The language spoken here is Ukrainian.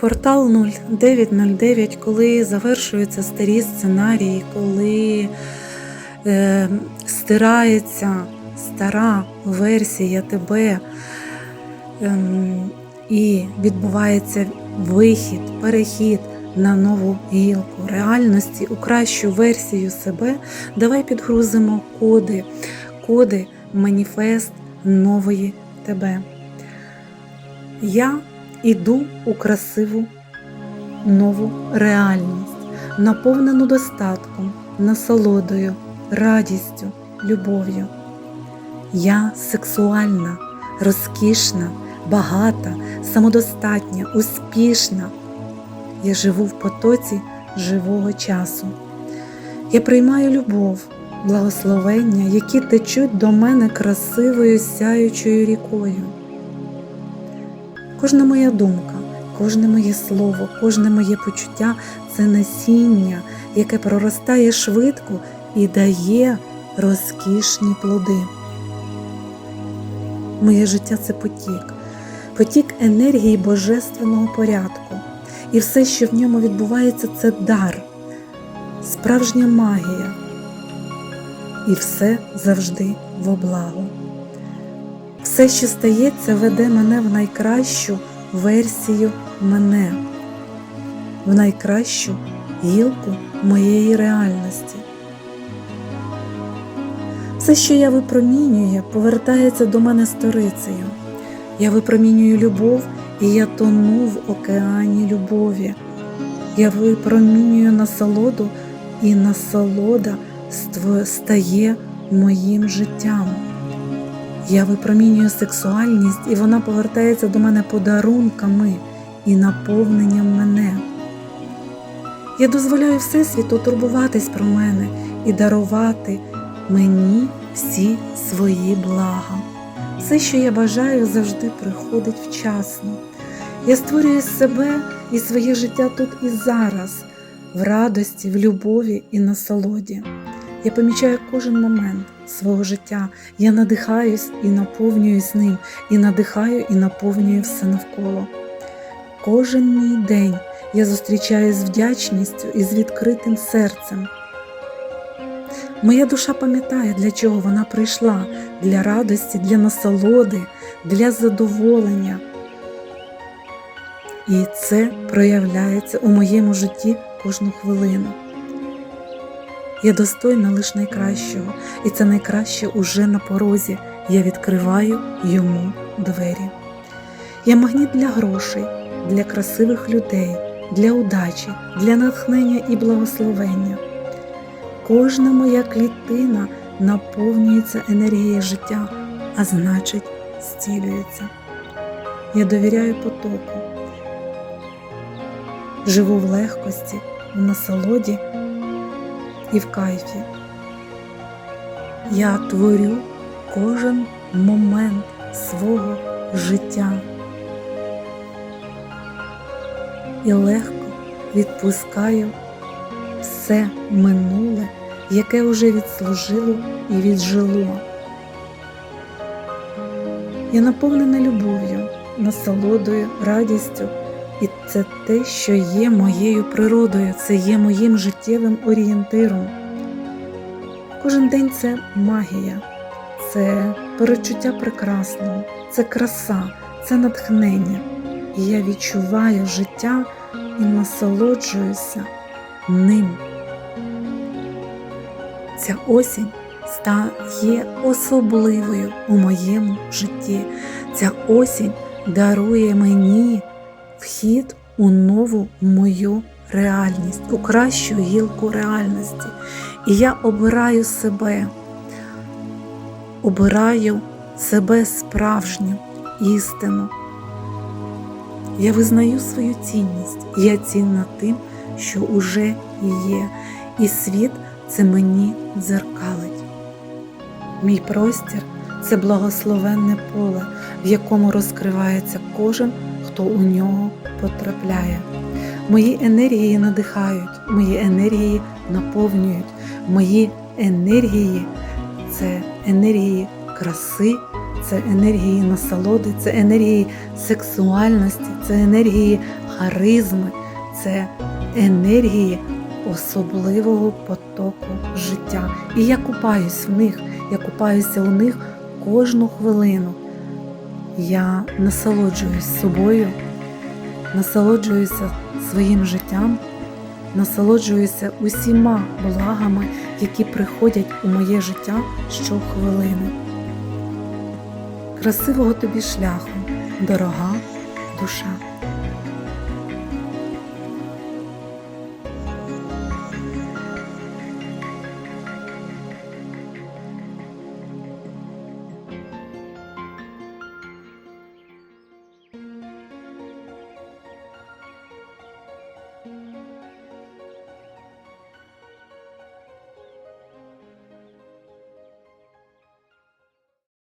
Портал 0909, коли завершуються старі сценарії, коли е, стирається стара версія тебе ем, і відбувається вихід, перехід на нову гілку реальності, у кращу версію себе, давай підгрузимо коди, коди, маніфест нової тебе. Я іду у красиву нову реальність, наповнену достатком, насолодою, радістю, любов'ю. Я сексуальна, розкішна, багата, самодостатня, успішна. Я живу в потоці живого часу. Я приймаю любов, благословення, які течуть до мене красивою сяючою рікою. Кожна моя думка, кожне моє слово, кожне моє почуття це насіння, яке проростає швидко і дає розкішні плоди. Моє життя це потік, потік енергії божественного порядку. І все, що в ньому відбувається, це дар, справжня магія. І все завжди в облагу. Все, що стається, веде мене в найкращу версію мене, в найкращу гілку моєї реальності. Все, що я випромінюю, повертається до мене сторицею. Я випромінюю любов, і я тону в океані любові. Я випромінюю насолоду, і насолода стає моїм життям. Я випромінюю сексуальність, і вона повертається до мене подарунками і наповненням мене. Я дозволяю Всесвіту турбуватись про мене і дарувати мені всі свої блага. Все, що я бажаю, завжди приходить вчасно. Я створюю себе і своє життя тут і зараз, в радості, в любові і насолоді. Я помічаю кожен момент свого життя. Я надихаюсь і наповнююсь ним, і надихаю і наповнюю все навколо. Кожен мій день я зустрічаю з вдячністю і з відкритим серцем. Моя душа пам'ятає, для чого вона прийшла, для радості, для насолоди, для задоволення. І це проявляється у моєму житті кожну хвилину. Я достойна лише найкращого, і це найкраще уже на порозі. Я відкриваю йому двері. Я магніт для грошей, для красивих людей, для удачі, для натхнення і благословення. Кожна моя клітина наповнюється енергією життя, а значить, зцілюється. Я довіряю потоку, живу в легкості, в насолоді і в кайфі. Я творю кожен момент свого життя і легко відпускаю все минуле, яке вже відслужило і віджило. Я наповнена любов'ю, насолодою, радістю, і це те, що є моєю природою, це є моїм життєвим орієнтиром. Кожен день це магія, це перечуття прекрасного, це краса, це натхнення. І я відчуваю життя і насолоджуюся ним. Ця осінь стає особливою у моєму житті. Ця осінь дарує мені вхід у нову мою реальність, у кращу гілку реальності. І я обираю себе, обираю себе справжню істину. Я визнаю свою цінність, я цінна тим, що уже є, і світ це мені дзеркалить. Мій простір це благословенне поле, в якому розкривається кожен, хто у нього потрапляє. Мої енергії надихають, мої енергії наповнюють, мої енергії це енергії краси, це енергії насолоди, це енергії сексуальності, це енергії харизми, це енергії особливого потоку життя. І я купаюсь в них, я купаюся у них кожну хвилину. Я насолоджуюсь собою, насолоджуюся своїм життям, насолоджуюся усіма благами, які приходять у моє життя щохвилини. Красивого тобі шляху, дорога душа.